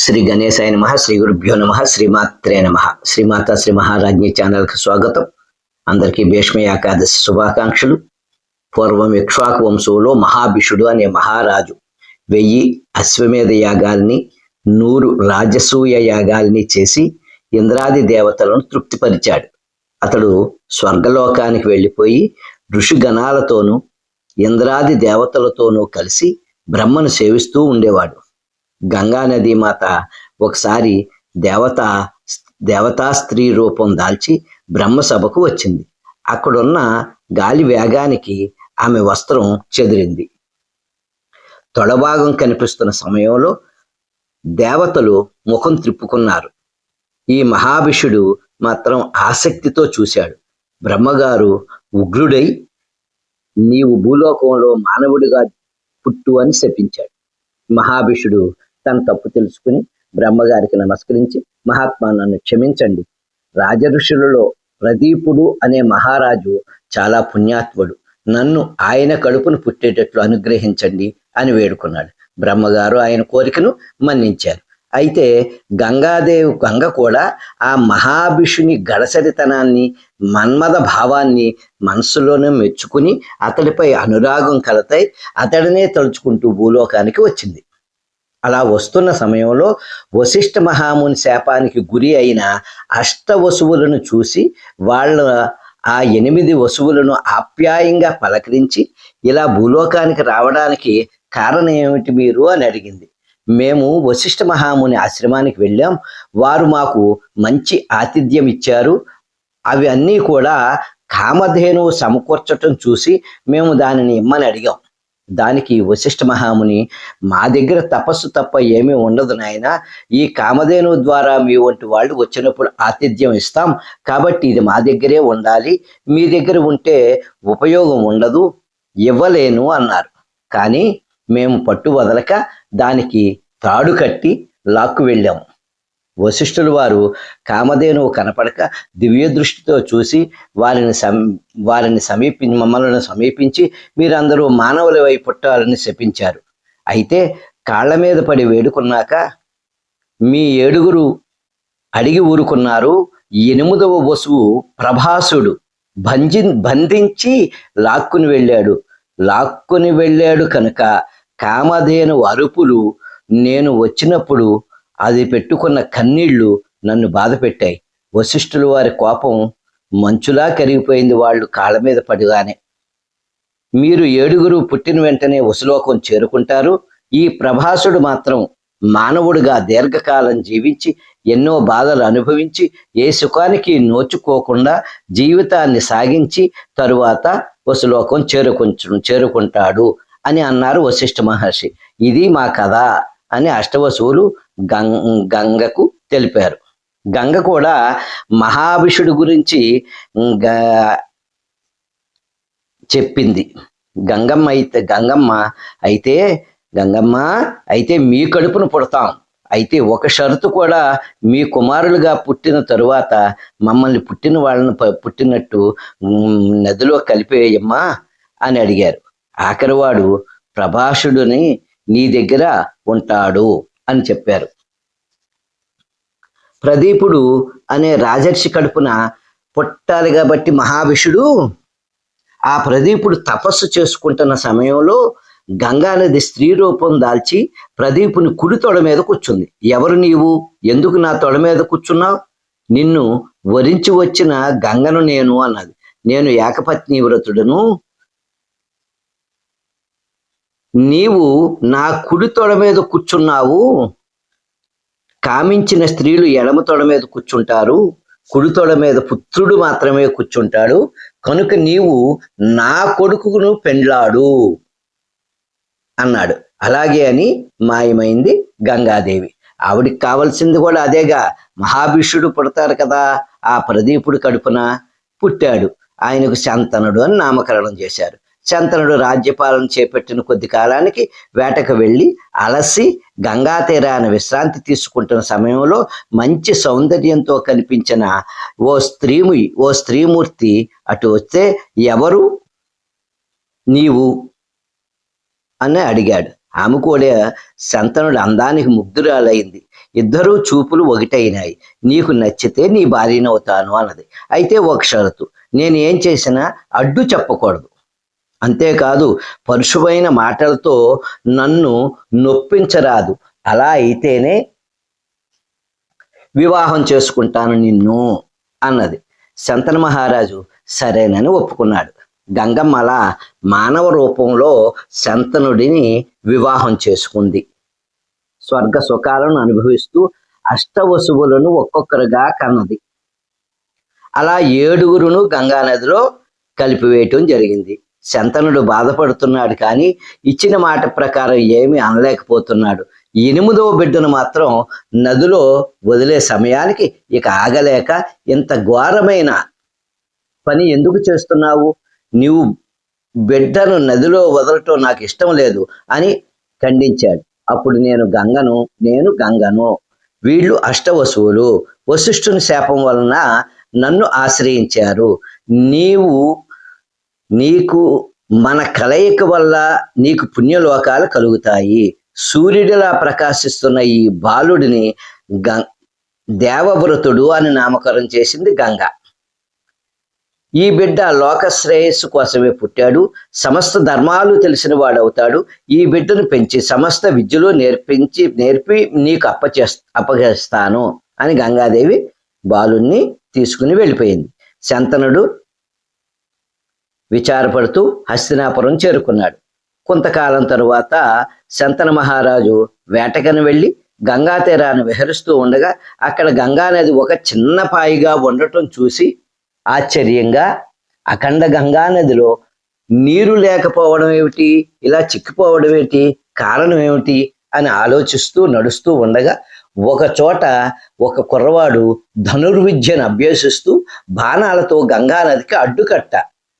శ్రీ గణేశాయ నమ శ్రీ గురుభ్యో నమ శ్రీమాత్రే నమ. శ్రీమాత శ్రీ మహారాజ్ఞి ఛానల్కి స్వాగతం. అందరికీ భీష్మ ఏకాదశి శుభాకాంక్షలు. పూర్వం ఇక్ష్వాకు వంశంలో మహాభిషుడు అనే మహారాజు వెయ్యి అశ్వమేధ యాగాల్ని నూరు రాజసూయ యాగాల్ని చేసి ఇంద్రాది దేవతలను తృప్తిపరిచాడు. అతడు స్వర్గలోకానికి వెళ్ళిపోయి ఋషిగణాలతోనూ ఇంద్రాది దేవతలతోనూ కలిసి బ్రహ్మను సేవిస్తూ ఉండేవాడు. గంగా నదీ మాత ఒకసారి దేవత దేవతా స్త్రీ రూపం దాల్చి బ్రహ్మసభకు వచ్చింది. అక్కడున్న గాలి వేగానికి ఆమె వస్త్రం చెదిరింది. తొడభాగం కనిపిస్తున్న సమయంలో దేవతలు ముఖం త్రిప్పుకున్నారు. ఈ మహాభిషుడు మాత్రం ఆసక్తితో చూశాడు. బ్రహ్మగారు ఉగ్రుడై నీవు భూలోకంలో మానవుడిగా పుట్టు అని శపించాడు. మహాభిషుడు తన తప్పు తెలుసుకుని బ్రహ్మగారికి నమస్కరించి మహాత్మా నన్ను క్షమించండి. రాజఋషులలో ప్రదీపుడు అనే మహారాజు చాలా పుణ్యాత్ముడు. నన్ను ఆయన కడుపును పుట్టేటట్లు అనుగ్రహించండి అని వేడుకున్నాడు. బ్రహ్మగారు ఆయన కోరికను మన్నించారు. అయితే గంగాదేవి గంగ కూడా ఆ మహాభిషుని గడసరితనాన్ని మన్మద భావాన్ని మనసులోనే మెచ్చుకుని అతడిపై అనురాగం కలతాయి అతడినే తలుచుకుంటూ భూలోకానికి వచ్చింది. అలా వస్తున్న సమయంలో వశిష్ఠ మహాముని శాపానికి గురి అయిన అష్ట వసువులను చూసి వాళ్ళ ఆ ఎనిమిది వసువులను ఆప్యాయంగా పలకరించి ఇలా భూలోకానికి రావడానికి కారణం ఏమిటి మీరు? అని అడిగింది. మేము వశిష్ఠ మహాముని ఆశ్రమానికి వెళ్ళాం. వారు మాకు మంచి ఆతిథ్యం ఇచ్చారు. అవి అన్నీ కూడా కామధేనువు సమకూర్చటం చూసి మేము దానిని ఇమ్మని అడిగాం. దానికి వశిష్ఠ మహాముని మా దగ్గర తపస్సు తప్ప ఏమీ ఉండదు నాయన. ఈ కామధేను ద్వారా మీ వంటి వాళ్ళు వచ్చినప్పుడు ఆతిథ్యం ఇస్తాం. కాబట్టి ఇది మా దగ్గరే ఉండాలి. మీ దగ్గర ఉంటే ఉపయోగం ఉండదు. ఇవ్వలేను అన్నారు. కానీ మేము పట్టు వదలక దానికి తాడు కట్టి లాక్కు వెళ్ళాము. వశిష్ఠుల వారు కామధేనువు కనపడక దివ్య దృష్టితో చూసి వారిని సం వారిని సమీపి మమ్మల్ని సమీపించి మీరందరూ మానవులవై పుట్టాలని శపించారు. అయితే కాళ్ళ మీద పడి వేడుకున్నాక మీ ఏడుగురు అడిగి ఊరుకున్నారు ఎనిమిదవ వసువు ప్రభాసుడు బంజి బంధించి లాక్కుని వెళ్ళాడు. లాక్కుని వెళ్ళాడు కనుక కామధేను అరుపులు నేను వచ్చినప్పుడు అది పెట్టుకున్న కన్నీళ్ళు నన్ను బాధ పెట్టాయి వశిష్ఠుల వారి కోపం మంచులా కరిగిపోయింది వాళ్ళు కాళ్ళ మీద పడిగానే. మీరు ఏడుగురు పుట్టిన వెంటనే వసులోకం చేరుకుంటారు. ఈ ప్రభాసుడు మాత్రం మానవుడిగా దీర్ఘకాలం జీవించి ఎన్నో బాధలు అనుభవించి ఏ సుఖానికి నోచుకోకుండా జీవితాన్ని సాగించి తరువాత వసులోకం చేరుకుంటు చేరుకుంటాడు అని అన్నారు వశిష్ఠ మహర్షి. ఇది మా కథ అని అష్టవసువులు గంగకు తెలిపారు. గంగ కూడా మహాభిషుడు గురించి చెప్పింది. గంగమ్మ అయితే గంగమ్మ అయితే గంగమ్మ అయితే మీ కడుపును పుడతాం. అయితే ఒక షరతు కూడా మీ కుమారులుగా పుట్టిన తరువాత మమ్మల్ని పుట్టిన వాళ్ళని పుట్టినట్టు నదిలో కలిపేయమ్మా అని అడిగారు. ఆఖరివాడు ప్రభాషుడిని నీ దగ్గర ఉంటాడు. అని చెప్పారు. ప్రదీపుడు అనే రాజర్షి కడుపున పుట్టాలి కాబట్టి మహావిషుడు ఆ ప్రదీపుడు తపస్సు చేసుకుంటున్న సమయంలో గంగానది స్త్రీ రూపం దాల్చి ప్రదీపుని కుడి తొడ మీద కూర్చుంది. ఎవరు నీవు? ఎందుకు నా తొడ మీద కూర్చున్నావు? నిన్ను వరించి వచ్చిన గంగను నేను అన్నది. నేను ఏకపత్ని వ్రతుడను. నీవు నా కుడి తొడ మీద కూర్చున్నావు. కామించిన స్త్రీలు ఎడమ తొడ మీద కూర్చుంటారు. కుడి తొడ మీద పుత్రుడు మాత్రమే కూర్చుంటాడు. కనుక నీవు నా కొడుకును పెండ్లాడు అన్నాడు. అలాగే అని మాయమైంది గంగాదేవి. ఆవిడికి కావలసింది కూడా అదేగా. మహాభిష్యుడు పుడతారు కదా ఆ ప్రదీపుడు కడుపున పుట్టాడు. ఆయనకు శంతనుడు అని నామకరణం చేశారు. శంతనుడు రాజ్యపాలన చేపట్టిన కొద్ది కాలానికి వేటకు వెళ్ళి అలసి గంగా తీరాన విశ్రాంతి తీసుకుంటున్న సమయంలో మంచి సౌందర్యంతో కనిపించిన ఓ స్త్రీము ఓ స్త్రీమూర్తి అటు వస్తే ఎవరు? నీవు? అని అడిగాడు. ఆమె కూడా శంతనుడు అందానికి ముగ్ధురాలైంది. ఇద్దరూ చూపులు ఒకటైనాయి. నీకు నచ్చితే నీ భార్యనవుతాను అన్నది. అయితే ఒక షరతు నేను ఏం చేసినా అడ్డు చెప్పకూడదు. అంతేకాదు పరుషువైన మాటలతో నన్ను నొప్పించరాదు. అలా అయితేనే వివాహం చేసుకుంటాను నిన్ను అన్నది. శంతన మహారాజు సరేనని ఒప్పుకున్నాడు. గంగమ్మ అలా మానవ రూపంలో శంతనుడిని వివాహం చేసుకుంది. స్వర్గ సుఖాలను అనుభవిస్తూ అష్టవసువులను ఒక్కొక్కరుగా కన్నది. అలా ఏడుగురును గంగా నదిలో కలిపివేయటం జరిగింది. శంతనుడు బాధపడుతున్నాడు కానీ ఇచ్చిన మాట ప్రకారం ఏమీ అనలేకపోతున్నాడు. ఎనిమిదవ బిడ్డను మాత్రం నదిలో వదిలే సమయానికి ఇక ఆగలేక ఇంత ఘోరమైన పని ఎందుకు చేస్తున్నావు? నీవు బిడ్డను నదిలో వదలటం నాకు ఇష్టం లేదు అని ఖండించాడు. అప్పుడు నేను గంగను నేను గంగను వీళ్ళు అష్టవసువులు వశిష్ఠుని శాపం వలన నన్ను ఆశ్రయించారు. నీవు నీకు మన కలయిక వల్ల నీకు పుణ్యలోకాలు కలుగుతాయి. సూర్యుడిలా ప్రకాశిస్తున్న ఈ బాలుడిని గ దేవవ్రతుడు అని నామకరణం చేసింది గంగ. ఈ బిడ్డ లోక శ్రేయస్సు కోసమే పుట్టాడు. సమస్త ధర్మాలు తెలిసిన వాడవుతాడు. ఈ బిడ్డను పెంచి సమస్త విద్యలు నేర్పించి నేర్పి నీకు అప్పచే అప్పగేస్తాను అని గంగాదేవి బాలుణ్ణి తీసుకుని వెళ్ళిపోయింది. శంతనుడు విచారపడుతూ హస్తినాపురం చేరుకున్నాడు. కొంతకాలం తరువాత శంతన మహారాజు వేటకని వెళ్ళి గంగా తీరాన్ని విహరిస్తూ ఉండగా అక్కడ గంగా నది ఒక చిన్న పాయిగా ఉండటం చూసి ఆశ్చర్యంగా అఖండ గంగా నదిలో నీరు లేకపోవడం ఏమిటి? ఇలా చిక్కిపోవడం ఏమిటి? కారణం ఏమిటి? అని ఆలోచిస్తూ నడుస్తూ ఉండగా ఒక చోట ఒక కుర్రవాడు ధనుర్విద్యను అభ్యసిస్తూ బాణాలతో గంగా నదికి అడ్డుకట్ట.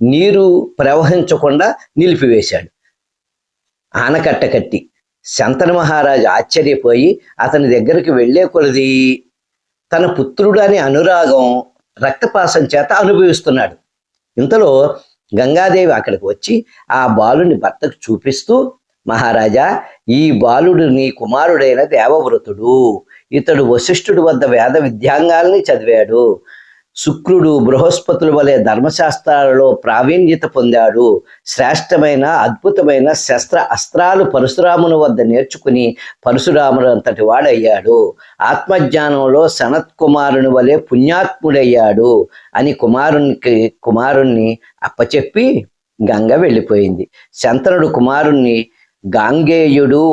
నీరు ప్రవహించకుండా నిలిపివేశాడు. ఆనకట్ట కట్టి శంతన మహారాజు ఆశ్చర్యపోయి అతని దగ్గరికి వెళ్ళే కొలది తన పుత్రుడు అనురాగం రక్తపాసం చేత అనుభవిస్తున్నాడు. ఇంతలో గంగాదేవి అక్కడికి వచ్చి ఆ బాలుని భర్తకు చూపిస్తూ మహారాజా ఈ బాలుడు నీ కుమారుడైన దేవవ్రతుడు. ఇతడు వశిష్ఠుడి వద్ద వేద విద్యాంగాల్ని చదివాడు. శుక్రుడు బృహస్పతుల వలె ధర్మశాస్త్రాలలో ప్రావీణ్యత పొందాడు. శ్రేష్టమైన అద్భుతమైన శస్త్ర అస్త్రాలు పరశురాముని వద్ద నేర్చుకుని పరశురాముడు అంతటి వాడయ్యాడు. ఆత్మజ్ఞానంలో సనత్ కుమారుని వలె పుణ్యాత్ముడయ్యాడు అని కుమారునికి కుమారుణ్ణి అప్పచెప్పి గంగ వెళ్ళిపోయింది. శంతనుడు కుమారుణ్ణి గాంగేయుడు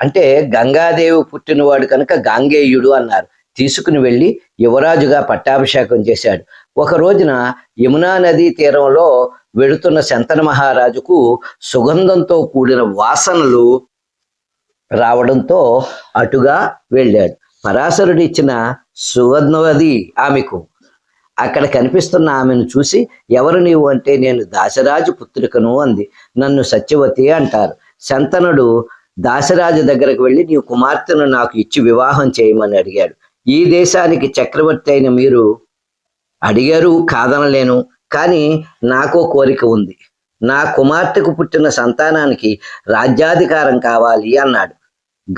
అంటే గంగాదేవి పుట్టినవాడు కనుక గాంగేయుడు అన్నారు. తీసుకుని వెళ్ళి యువరాజుగా పట్టాభిషేకం చేశాడు. ఒక రోజున యమునా నదీ తీరంలో వెడుతున్న శంతన మహారాజుకు సుగంధంతో కూడిన వాసనలు రావడంతో అటుగా వెళ్ళాడు. పరాశరుడు ఇచ్చిన సుగంధవది ఆమెకు. అక్కడ కనిపిస్తున్న ఆమెను చూసి ఎవరు నీవు అంటే నేను దాశరాజు పుత్రికను అంది. నన్ను సత్యవతి అంటారు. శంతనుడు దాశరాజు దగ్గరకు వెళ్ళి నీ కుమార్తెను నాకు ఇచ్చి వివాహం చేయమని అడిగాడు. ఈ దేశానికి చక్రవర్తి అయిన మీరు అడిగారు కాదనలేను కానీ నాకో కోరిక ఉంది. నా కుమార్తెకు పుట్టిన సంతానానికి రాజ్యాధికారం కావాలి అన్నాడు.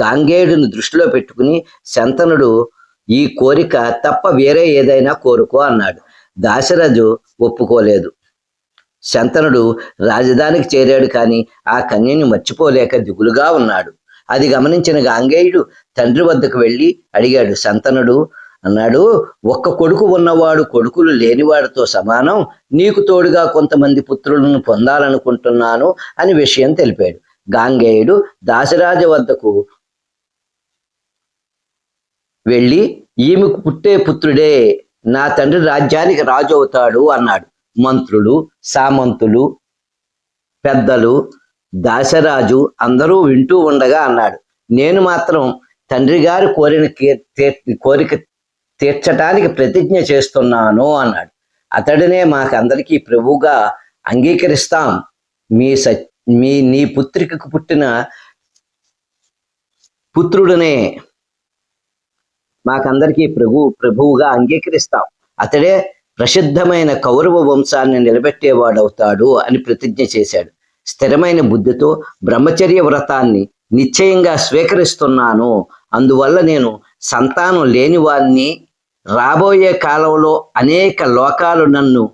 గాంగేయుడిని దృష్టిలో పెట్టుకుని శంతనుడు ఈ కోరిక తప్ప వేరే ఏదైనా కోరుకో అన్నాడు. దాశరథు ఒప్పుకోలేదు. శంతనుడు రాజధానికి చేరాడు కానీ ఆ కన్యని మర్చిపోలేక దిగులుగా ఉన్నాడు. అది గమనించిన గాంగేయుడు తండ్రి వద్దకు వెళ్ళి అడిగాడు సంతనుడు అన్నాడు ఒక్క కొడుకు ఉన్నవాడు కొడుకులు లేనివాడితో సమానం నీకు తోడుగా కొంతమంది పుత్రులను పొందాలనుకుంటున్నాను అని విషయం తెలిపాడు. గాంగేయుడు దాసరాజ వద్దకు వెళ్ళి ఈమెకు పుట్టే పుత్రుడే నా తండ్రి రాజ్యానికి రాజు అవుతాడు అన్నాడు. మంత్రులు సామంతులు పెద్దలు దాశరాజు అందరూ వింటూ ఉండగా అన్నాడు నేను మాత్రం తండ్రి గారు కోరిన కోరిక తీర్చటానికి ప్రతిజ్ఞ చేస్తున్నాను అన్నాడు. అతడినే మాకందరికీ ప్రభువుగా అంగీకరిస్తాం. మీ స మీ నీ పుత్రికకు పుట్టిన పుత్రుడనే మాకందరికీ ప్రభు ప్రభువుగా అంగీకరిస్తాం. అతడే ప్రసిద్ధమైన కౌరవ వంశాన్ని నిలబెట్టేవాడవుతాడు అని ప్రతిజ్ఞ చేశాడు. స్థిరమైన బుద్ధితో బ్రహ్మచర్య వ్రతాన్ని నిశ్చయంగా స్వీకరిస్తున్నాను. అందువల్ల నేను సంతానం లేని వారిని రాబోయే కాలంలో అనేక లోకాలు నన్ను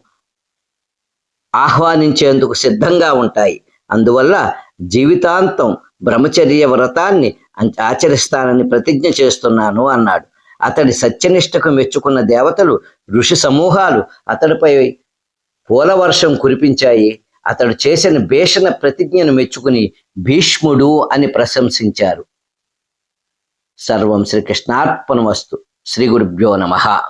ఆహ్వానించేందుకు సిద్ధంగా ఉంటాయి. అందువల్ల జీవితాంతం బ్రహ్మచర్య వ్రతాన్ని ఆచరిస్తానని ప్రతిజ్ఞ చేస్తున్నాను అన్నాడు. అతడి సత్యనిష్టకు మెచ్చుకున్న దేవతలు ఋషి సమూహాలు అతడిపై పూల వర్షం కురిపించాయి. అతడు చేసిన భీషణ ప్రతిజ్ఞను మెచ్చుకుని భీష్ముడు అని ప్రశంసించారు. సర్వం శ్రీకృష్ణార్పణమస్తు. శ్రీ గురుభ్యో నమ.